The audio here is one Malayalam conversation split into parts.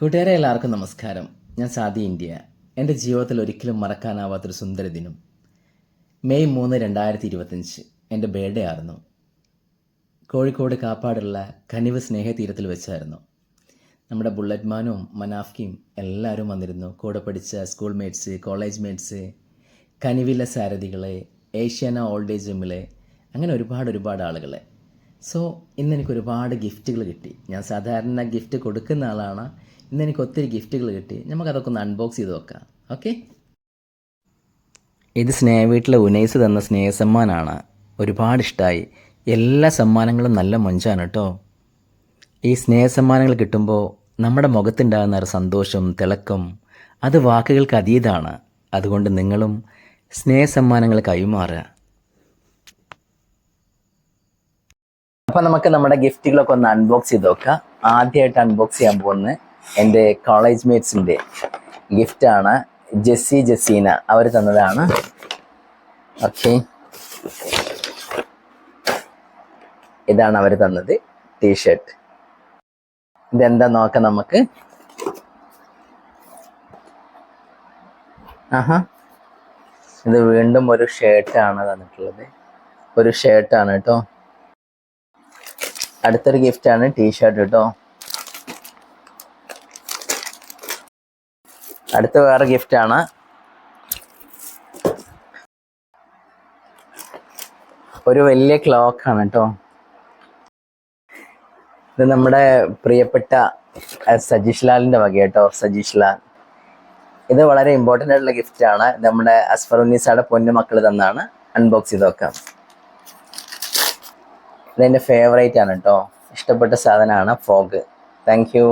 കൂട്ടുകാരെ എല്ലാവർക്കും നമസ്കാരം. ഞാൻ സാദി ഇന്ത്യ. എന്റെ ജീവിതത്തിൽ ഒരിക്കലും മറക്കാനാവാത്തൊരു സുന്ദര ദിനം. മെയ് മൂന്ന് രണ്ടായിരത്തി ഇരുപത്തഞ്ച് എന്റെ ബേഡേ ആയിരുന്നു. കോഴിക്കോട് കാപ്പാടുള്ള കനിവ് സ്നേഹതീരത്തിൽ വെച്ചായിരുന്നു. നമ്മുടെ ബുള്ളറ്റ് മാനും മനാഫ്കിയും എല്ലാവരും വന്നിരുന്നു. കൂടെ പഠിച്ച സ്കൂൾ മേറ്റ്സ് കോളേജ് മേറ്റ്സ് കനിവിലെ സാരഥികളെ ഏഷ്യാന ഓൾഡ് ഏജ് ജിമ്മിലെ അങ്ങനെ ഒരുപാട് ഒരുപാട് ആളുകളെ. സോ ഇന്ന് എനിക്ക് ഒരുപാട് ഗിഫ്റ്റുകൾ കിട്ടി. ഞാൻ സാധാരണ ഗിഫ്റ്റ് കൊടുക്കുന്ന ആളാണ്. ഇന്ന് എനിക്ക് ഒത്തിരി ഗിഫ്റ്റുകൾ കിട്ടി. നമുക്കതൊക്കെ ഒന്ന് അൺബോക്സ് ചെയ്ത് നോക്കാം ഓക്കെ ഇത് സ്നേഹ വീട്ടിലെ ഉനൈസ് തന്ന സ്നേഹസമ്മാനാണ്. ഒരുപാട് ഇഷ്ടമായി എല്ലാ സമ്മാനങ്ങളും നല്ല മൊഞ്ചാണ് കേട്ടോ. ഈ സ്നേഹസമ്മാനങ്ങൾ കിട്ടുമ്പോൾ നമ്മുടെ മുഖത്തുണ്ടാകുന്ന ഒരു സന്തോഷം തിളക്കം അത് വാക്കുകൾക്ക് അതീതാണ്. അതുകൊണ്ട് നിങ്ങളും സ്നേഹസമ്മാനങ്ങൾ കൈമാറുക അപ്പം നമുക്ക് നമ്മുടെ ഗിഫ്റ്റുകളൊക്കെ ഒന്ന് അൺബോക്സ് ചെയ്ത് നോക്കാം ആദ്യമായിട്ട് അൺബോക്സ് ചെയ്യാൻ പോകുന്നത് എന്റെ കോളേജ് മേറ്റ്സിന്റെ ഗിഫ്റ്റാണ് ജെസ്സി ജെസീന. അവർ തന്നതാണ്. ഓക്കെ ഇതാണ് അവർ തന്നത് ടീഷർട്ട് ഇതെന്താ നോക്കാം നമുക്ക്? ആഹാ. ഇത് വീണ്ടും ഒരു ഷർട്ടാണ് തന്നിട്ടുള്ളത്. ഒരു ഷർട്ടാണ് കേട്ടോ. അടുത്തൊരു ഗിഫ്റ്റാണ് ടീഷർട്ട് കേട്ടോ. അടുത്ത വേറെ ഗിഫ്റ്റാണ് ഒരു വലിയ ക്ലോക്കാണ് കേട്ടോ ഇത് നമ്മുടെ പ്രിയപ്പെട്ട സജീഷ് ലാലിന്റെ വക കേട്ടോ സജീഷ് ലാൽ. ഇത് വളരെ ഇമ്പോർട്ടന്റ് ആയിട്ടുള്ള ഗിഫ്റ്റ് ആണ്. നമ്മുടെ അസ്ഫർ ഉന്നീസയുടെ പൊന്നു മക്കൾ തന്നാണ്. അൺബോക്സ് ചെയ്ത് ഇതെന്റെ ഫേവറേറ്റ് ആണ് കേട്ടോ ഇഷ്ടപ്പെട്ട സാധനമാണ് ഫോഗ് താങ്ക് യു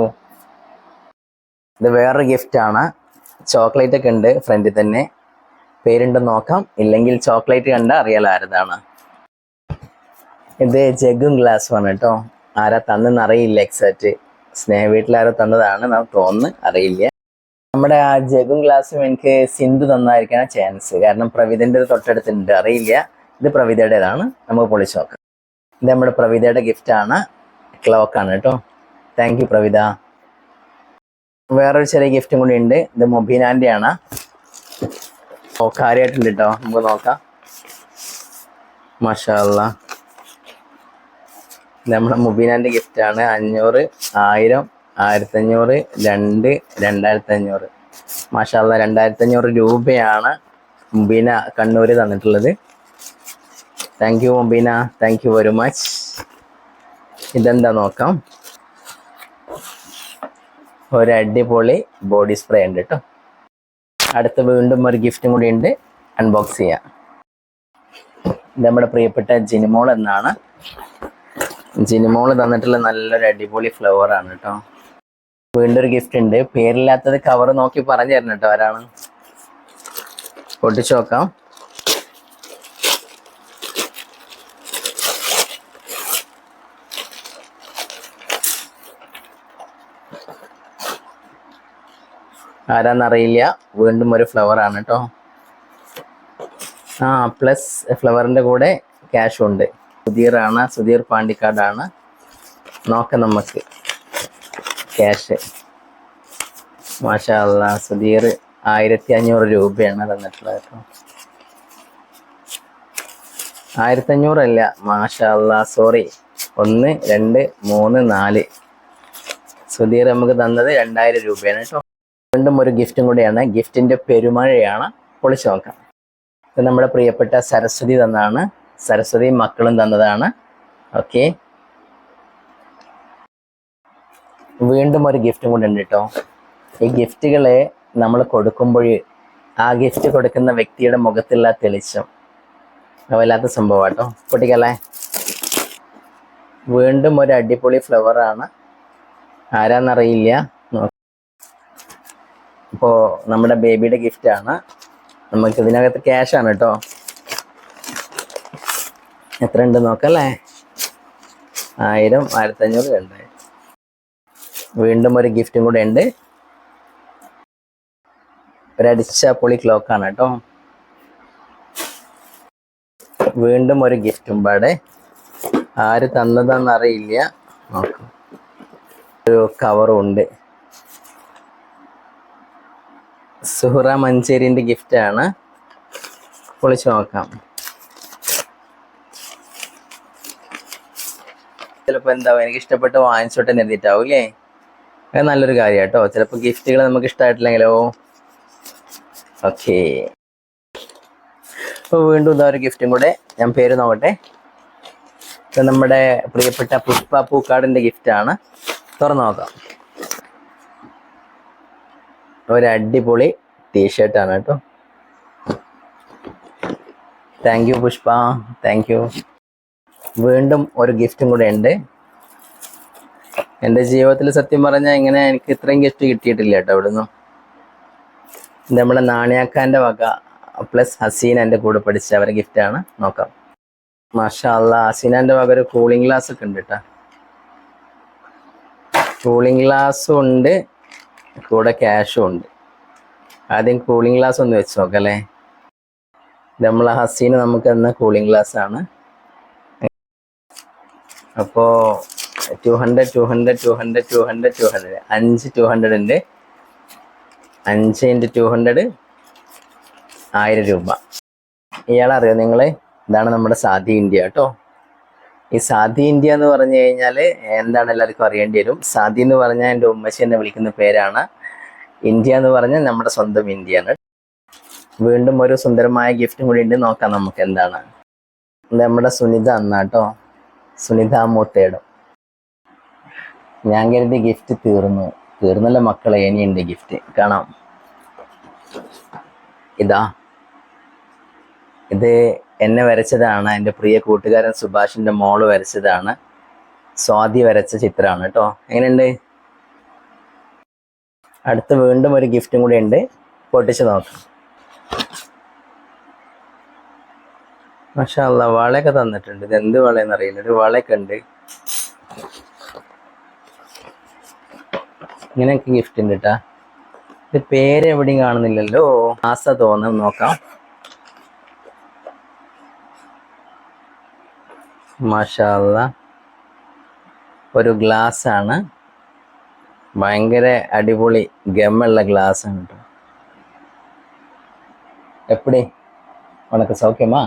ഇത് വേറൊരു ഗിഫ്റ്റ് ആണ്. ചോക്ലേറ്റ് ഒക്കെ ഉണ്ട് ഫ്രണ്ടിൽ തന്നെ. പേരുണ്ടെന്ന് നോക്കാം. ഇല്ലെങ്കിൽ ചോക്ലേറ്റ് കണ്ട അറിയാലോ ആരതാണ്. ഇത് ജഗും ഗ്ലാസ്സുമാണ് കേട്ടോ ആരാ തന്നെന്ന് അറിയില്ല എക്സാക്റ്റ് സ്നേഹ വീട്ടിലാരോ തന്നതാണ് നമുക്ക് തോന്നുന്നു. അറിയില്ല. നമ്മുടെ ആ ജഗും ഗ്ലാസ്സും എനിക്ക് സിന്ധു തന്നായിരിക്കാൻ ചാൻസ് കാരണം പ്രവിതന്റെ തൊട്ടടുത്തുണ്ട്. അറിയില്ല. ഇത് പ്രവിതയുടേതാണ് നമുക്ക് പൊളിച്ചു നോക്കാം. ഇത് നമ്മുടെ പ്രവിതയുടെ ഗിഫ്റ്റാണ് ക്ലോക്കാണ് കേട്ടോ താങ്ക് യു പ്രവിത വേറൊരു ചെറിയ ഗിഫ്റ്റും കൂടി ഉണ്ട്. ഇത് മൊബീനാന്റെ ആണ്. ഓ കാര്യമായിട്ടുണ്ട് കേട്ടോ നമുക്ക് നോക്കാം. മഷാല്ല നമ്മുടെ മുബീനാന്റെ ഗിഫ്റ്റ് ആണ്. അഞ്ഞൂറ് ആയിരം ആയിരത്തഞ്ഞൂറ് രണ്ട് രണ്ടായിരത്തി അഞ്ഞൂറ് മാഷാല്ല രണ്ടായിരത്തി അഞ്ഞൂറ് രൂപയാണ് മുബീന കണ്ണൂർ തന്നിട്ടുള്ളത്. Thank you Mubeena. Thank you very much ഇതെന്താ നോക്കാം. ഒരു അടിപൊളി ബോഡി സ്പ്രേ ഉണ്ട് കേട്ടോ അടുത്ത വീണ്ടും ഒരു ഗിഫ്റ്റും കൂടി ഉണ്ട്. അൺബോക്സ് ചെയ്യാം. ഇത് നമ്മുടെ പ്രിയപ്പെട്ട ജിനിമോൾ എന്നാണ്. ജിനിമോൾ തന്നിട്ടുള്ള നല്ലൊരു അടിപൊളി ഫ്ലവർ ആണ് കേട്ടോ വീണ്ടും ഒരു ഗിഫ്റ്റ് ഉണ്ട്. പേരില്ലാത്തത് കവർ നോക്കി പറഞ്ഞു തരണം കേട്ടോ ആരാണ്. പൊട്ടിച്ചു നോക്കാം. ആരാന്നറിയില്ല. വീണ്ടും ഒരു ഫ്ലവർ ആണ് കേട്ടോ ആ പ്ലസ് ഫ്ലവറിന്റെ കൂടെ ക്യാഷും ഉണ്ട്. സുധീറാണ് സുധീർ പാണ്ടിക്കാടാണ് നോക്കാം നമുക്ക്. ക്യാഷ് മാഷാ അല്ലാ സുധീർ ആയിരത്തി അഞ്ഞൂറ് രൂപയാണ് തന്നിട്ടുള്ളത് കേട്ടോ ആയിരത്തി അഞ്ഞൂറല്ല മാഷാ അല്ലാ സോറി ഒന്ന് രണ്ട് മൂന്ന് നാല്. സുധീർ നമുക്ക് തന്നത് രണ്ടായിരം രൂപയാണ് കേട്ടോ വീണ്ടും ഒരു ഗിഫ്റ്റും കൂടെയാണ്. ഗിഫ്റ്റിന്റെ പെരുമഴയാണ് പൊളിച്ചു നോക്കാം. ഇത് നമ്മുടെ പ്രിയപ്പെട്ട സരസ്വതി തന്നതാണ് സരസ്വതി മക്കളും തന്നതാണ്. ഓക്കെ. വീണ്ടും ഒരു ഗിഫ്റ്റും കൂടെ ഉണ്ട് കേട്ടോ. ഈ ഗിഫ്റ്റുകളെ നമ്മൾ കൊടുക്കുമ്പോൾ ആ ഗിഫ്റ്റ് കൊടുക്കുന്ന വ്യക്തിയുടെ മുഖത്തുള്ള തെളിച്ചം. വല്ലാത്ത സംഭവം കേട്ടോ. കുട്ടികളെ വീണ്ടും ഒരു അടിപൊളി ഫ്ലവറാണ് ആരാന്നറിയില്ല. നോ- നമ്മുടെ ബേബിയുടെ ഗിഫ്റ്റ് ആണ്. നമുക്ക് ഇതിനകത്ത് ക്യാഷ് ആണ് കേട്ടോ എത്ര ഉണ്ട് നോക്കല്ലേ? ആയിരം ആയിരത്തഞ്ഞൂറ് ഉണ്ട് വീണ്ടും ഒരു ഗിഫ്റ്റും കൂടെ ഉണ്ട്. ഒരടിച്ച പൊളി ക്ലോക്ക് ആണ് കേട്ടോ വീണ്ടും ഒരു ഗിഫ്റ്റും പാടെ. ആര് തന്നതാന്ന് അറിയില്ല. നോക്കാം. ഒരു കവറും ഉണ്ട്. സുഹറ മഞ്ചേരിന്റെ ഗിഫ്റ്റാണ് പൊളിച്ച് നോക്കാം. ചിലപ്പോൾ എന്താവും? എനിക്ക് ഇഷ്ടപ്പെട്ട് വാങ്ങിച്ചോട്ടെ എന്ന് എഴുതിയിട്ടാവും അല്ലേ അത് നല്ലൊരു കാര്യം കേട്ടോ ചിലപ്പോൾ ഗിഫ്റ്റുകൾ നമുക്ക് ഇഷ്ടമായിട്ടില്ലെങ്കിലോ ഓക്കേ അപ്പോൾ വീണ്ടും ഇതാ ഒരു ഗിഫ്റ്റും കൂടെ ഞാൻ പേര് നോക്കട്ടെ. ഇത് നമ്മുടെ പ്രിയപ്പെട്ട പുഷ്പ പൂക്കാടിന്റെ ഗിഫ്റ്റാണ് തുറന്നു നോക്കാം. ഒരു അടിപൊളി ടീഷർട്ടാണ് കേട്ടോ. Thank you Pushpa. Thank you വീണ്ടും ഒരു ഗിഫ്റ്റും കൂടെ ഉണ്ട്. എന്റെ ജീവിതത്തിൽ സത്യം പറഞ്ഞാൽ ഇങ്ങനെ എനിക്ക് ഇത്രയും ഗിഫ്റ്റ് കിട്ടിയിട്ടില്ല കേട്ടോ ഇവിടുന്ന്. നമ്മുടെ നാണിയാക്കാന്റെ വക പ്ലസ് ഹസീന എന്റെ കൂടെ പഠിച്ച അവരെ ഗിഫ്റ്റാണ് നോക്കാം. മാഷാ അല്ല വക ഒരു കൂളിംഗ് ഗ്ലാസ് ഒക്കെ ഉണ്ട് കേട്ടോ. കൂളിംഗ് ഗ്ലാസ് ഉണ്ട്. കൂടെ ക്യാഷും ഉണ്ട്. ആദ്യം കൂളിംഗ് ഗ്ലാസ് ഒന്ന് വെച്ച് നോക്കല്ലേ? നമ്മൾ ഹസീന് നമുക്ക് തന്ന കൂളിംഗ് ഗ്ലാസ് ആണ്. അപ്പോൾ two hundred two hundred two hundred two hundred two hundred അഞ്ച് ടു ഹൺഡ്രഡ് ഉണ്ട്. അഞ്ച് ഇന്റു ടു ഹൺഡ്രഡ് ആയിരം രൂപ. ഇയാളറിയോ നിങ്ങൾ ഇതാണ് നമ്മുടെ സാധി ഇന്ത്യ കേട്ടോ. ഈ സാദി ഇന്ത്യ എന്ന് പറഞ്ഞു കഴിഞ്ഞാൽ എന്താണ് എല്ലാവർക്കും അറിയേണ്ടി വരും. സാദി എന്ന് പറഞ്ഞാൽ എന്റെ ഉമ്മച്ചി എന്നെ വിളിക്കുന്ന പേരാണ്. ഇന്ത്യ എന്ന് പറഞ്ഞാൽ നമ്മുടെ സ്വന്തം ഇന്ത്യയാണ്. വീണ്ടും ഒരു സുന്ദരമായ ഗിഫ്റ്റും കൂടി ഉണ്ട്. നോക്കാം നമുക്ക് എന്താണ്. നമ്മുടെ സുനിത അന്നാട്ടോ സുനിത മൂത്തേടും ഞാൻ കരുതി ഗിഫ്റ്റ് തീർന്നു. തീർന്നല്ല മക്കളെ ഇനിയുണ്ട് ഗിഫ്റ്റ് കാണാം. ഇതാ. ഇത് എന്നെ വരച്ചതാണ് എന്റെ പ്രിയ കൂട്ടുകാരൻ സുഭാഷിന്റെ മോൾ വരച്ചതാണ് സ്വാതി വരച്ച ചിത്രമാണ് കേട്ടോ. എങ്ങനെയുണ്ട്? അടുത്ത് വീണ്ടും ഒരു ഗിഫ്റ്റും കൂടി ഉണ്ട്. പൊട്ടിച്ച് നോക്കാം. മാഷാ അല്ലാ വളയൊക്കെ തന്നിട്ടുണ്ട്. ഇത് എന്ത് വളയെന്ന് അറിയില്ല. ഒരു വളയൊക്കെ ഉണ്ട്. ഇങ്ങനെയൊക്കെ ഗിഫ്റ്റ് ഉണ്ട് കേട്ടാ. ഇത് പേര് എവിടെയും കാണുന്നില്ലല്ലോ. ആസ തോന്നും നോക്കാം. മാഷാ അല്ലാ ഒരു ഗ്ലാസ് ആണ് ഭയങ്കര അടിപൊളി ഗമ്മുള്ള ഗ്ലാസ് ആണ് കേട്ടോ എപ്പടി? ഉണക്ക് സൗഖ്യമാ?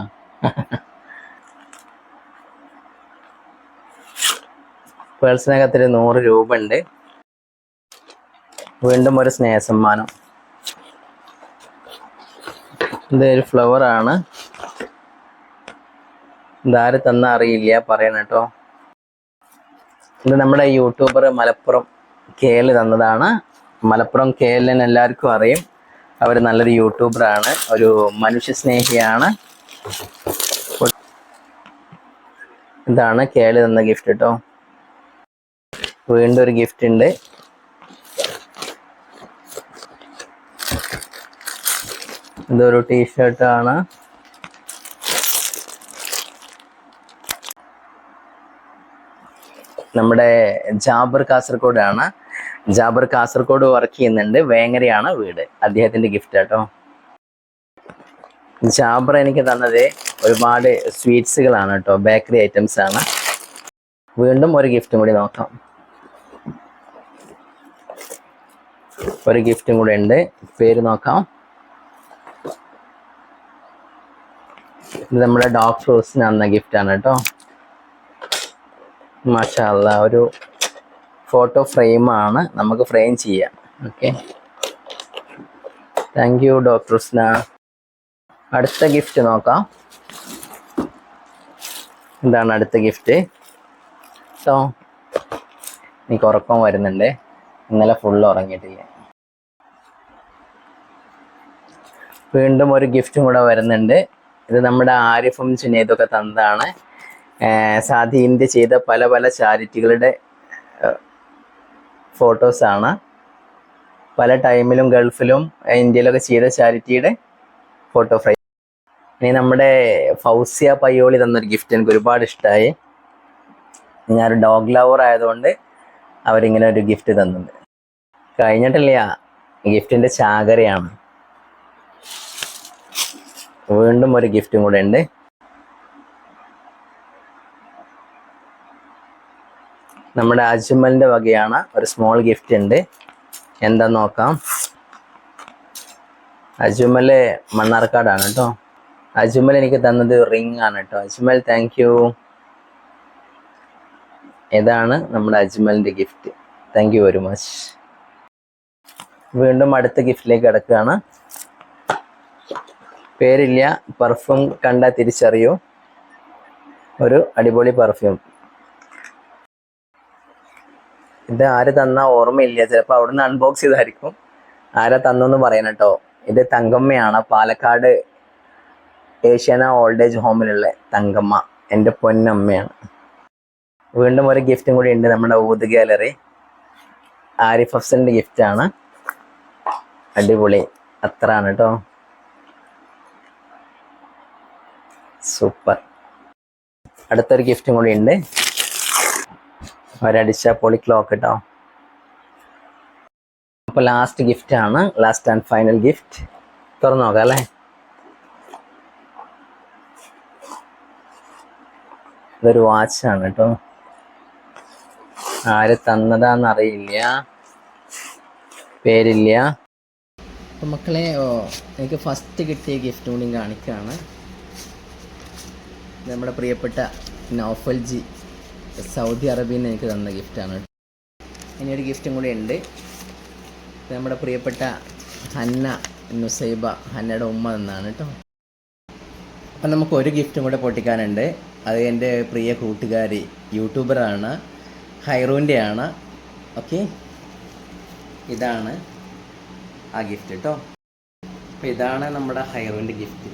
പേഴ്സിനകത്തൊരു നൂറ് രൂപ ഉണ്ട് വീണ്ടും ഒരു സ്നേഹസമ്മാനം. ഇത് ഒരു ഫ്ലവർ ആണ് ഇതാര് തന്ന അറിയില്ല പറയണം കേട്ടോ. ഇത് നമ്മുടെ യൂട്യൂബർ മലപ്പുറം കെ എൽ തന്നതാണ്. മലപ്പുറം കെ എല്ലിന് എല്ലാവർക്കും അറിയും. അവർ നല്ലൊരു യൂട്യൂബറാണ് ഒരു മനുഷ്യ സ്നേഹിയാണ് ഇതാണ് എൽ തന്ന ഗിഫ്റ്റ് കേട്ടോ. വീണ്ടും ഒരു ഗിഫ്റ്റ് ഉണ്ട്. ഇതൊരു ടീഷർട്ടാണ് നമ്മുടെ ജാബർ കാസർഗോഡാണ്. ജാബർ കാസർഗോഡ് വർക്ക് ചെയ്യുന്നുണ്ട്. വേങ്ങരയാണ് വീട്. അദ്ദേഹത്തിന്റെ ഗിഫ്റ്റ് കേട്ടോ ജാബർ എനിക്ക് തന്നത് ഒരുപാട് സ്വീറ്റ്സുകളാണ് കേട്ടോ. ബേക്കറി ഐറ്റംസ് ആണ്. വീണ്ടും ഒരു ഗിഫ്റ്റും കൂടി നോക്കാം. ഒരു ഗിഫ്റ്റും കൂടെ ഉണ്ട്. പേര് നോക്കാം. ഇത് നമ്മുടെ ഡോക്ടർ ഹൗസിന് അന്ന ഗിഫ്റ്റാണ് കേട്ടോ. മാഷല്ല ഒരു ഫോട്ടോ ഫ്രെയിമാണ് നമുക്ക് ഫ്രെയിം ചെയ്യാം. ഓക്കെ. താങ്ക് യു ഡോക്ടർ സ്ന അടുത്ത ഗിഫ്റ്റ് നോക്കാം. എന്താണ് അടുത്ത ഗിഫ്റ്റ് സോ എനിക്ക് ഉറക്കം വരുന്നുണ്ട്. ഇന്നലെ ഫുൾ ഉറങ്ങിയിട്ടില്ല. വീണ്ടും ഒരു ഗിഫ്റ്റും കൂടെ വരുന്നുണ്ട്. ഇത് നമ്മുടെ ആരിഫും ചുനേതൊക്കെ തന്നതാണ്. സാധി ഇന്ത്യ ചെയ്ത പല പല ചാരിറ്റികളുടെ ഫോട്ടോസാണ്. പല ടൈമിലും ഗൾഫിലും ഇന്ത്യയിലൊക്കെ ചെയ്ത ചാരിറ്റിയുടെ ഫോട്ടോ ഫ്രൈ. ഇനി നമ്മുടെ ഫൗസിയ പയ്യോളി തന്നൊരു ഗിഫ്റ്റ് എനിക്ക് ഒരുപാട് ഇഷ്ടമായി ഞാനൊരു ഡോഗ് ലവർ ആയതുകൊണ്ട് അവരിങ്ങനെ ഒരു ഗിഫ്റ്റ് തന്നുണ്ട് കഴിഞ്ഞിട്ടില്ല. ഗിഫ്റ്റിന്റെ ചാകരയാണ്. വീണ്ടും ഒരു ഗിഫ്റ്റും കൂടെ ഉണ്ട്. നമ്മുടെ അജ്മലിന്റെ വകയാണ് ഒരു സ്മോൾ ഗിഫ്റ്റ് ഉണ്ട്. എന്താ നോക്കാം. അജ്മൽ മണ്ണാർക്കാടാണ് കേട്ടോ. അജ്മൽ എനിക്ക് തന്നത് റിംഗ് ആണ് കേട്ടോ. അജ്മൽ താങ്ക് യു ഇതാണ് നമ്മുടെ അജ്മലിന്റെ gift thank you very much വീണ്ടും അടുത്ത ഗിഫ്റ്റിലേക്ക് കിടക്കുകയാണ്. പേരില്ല പെർഫ്യൂം കണ്ടാൽ തിരിച്ചറിയൂ. ഒരു അടിപൊളി പെർഫ്യൂം ഇത് ആര് തന്ന ഓർമ്മയില്ല. ചിലപ്പോൾ അവിടുന്ന് അൺബോക്സ് ചെയ്തായിരിക്കും. ആരാ തന്നെന്ന് പറയണം കേട്ടോ. ഇത് തങ്കമ്മയാണ്. പാലക്കാട് ഏഷ്യാന ഓൾഡ് ഏജ് ഹോമിലുള്ള തങ്കമ്മ. എന്റെ പൊന്നമ്മയാണ്. വീണ്ടും ഒരു ഗിഫ്റ്റും കൂടി ഉണ്ട് നമ്മുടെ ഊത് ഗാലറി ആരിഫ് അഫ്സലിന്റെ ഗിഫ്റ്റാണ് അടിപൊളി. അത്രയാണ് കേട്ടോ. സൂപ്പർ. അടുത്തൊരു ഗിഫ്റ്റും കൂടി ഉണ്ട്. ഒരടിച്ച പൊളി ക്ലോക്ക് കേട്ടോ അപ്പോൾ ലാസ്റ്റ് ഗിഫ്റ്റ് ആണ്. ലാസ്റ്റ് ആൻഡ് ഫൈനൽ ഗിഫ്റ്റ് തുറന്നു നോക്കാം അല്ലേ? ഇതൊരു ആണ് കേട്ടോ ആര് തന്നതാന്ന് അറിയില്ല. പേരില്ല. അപ്പം മക്കളെ എനിക്ക് ഫസ്റ്റ് കിട്ടിയ ഗിഫ്റ്റ് കൂടി കാണിക്കുകയാണ് നമ്മുടെ പ്രിയപ്പെട്ട നൗഫൽ ജി സൗദി അറേബ്യയിൽ നിന്ന് എനിക്ക് തന്ന ഗിഫ്റ്റാണ് ഇനി ഒരു ഗിഫ്റ്റും കൂടി ഉണ്ട്. നമ്മുടെ പ്രിയപ്പെട്ട ഹന്ന നുസൈബ ഹന്നയുടെ ഉമ്മ എന്നാണ് കേട്ടോ. അപ്പം നമുക്ക് ഒരു ഗിഫ്റ്റും കൂടെ പൊട്ടിക്കാനുണ്ട്. അത് എന്റെ പ്രിയ കൂട്ടുകാരി യൂട്യൂബറാണ് ഹൈറൂന്റെ ആണ്. ഓക്കെ? ഇതാണ് ആ ഗിഫ്റ്റ് കേട്ടോ. അപ്പോൾ ഇതാണ് നമ്മുടെ ഹൈറൂന്റെ ഗിഫ്റ്റ്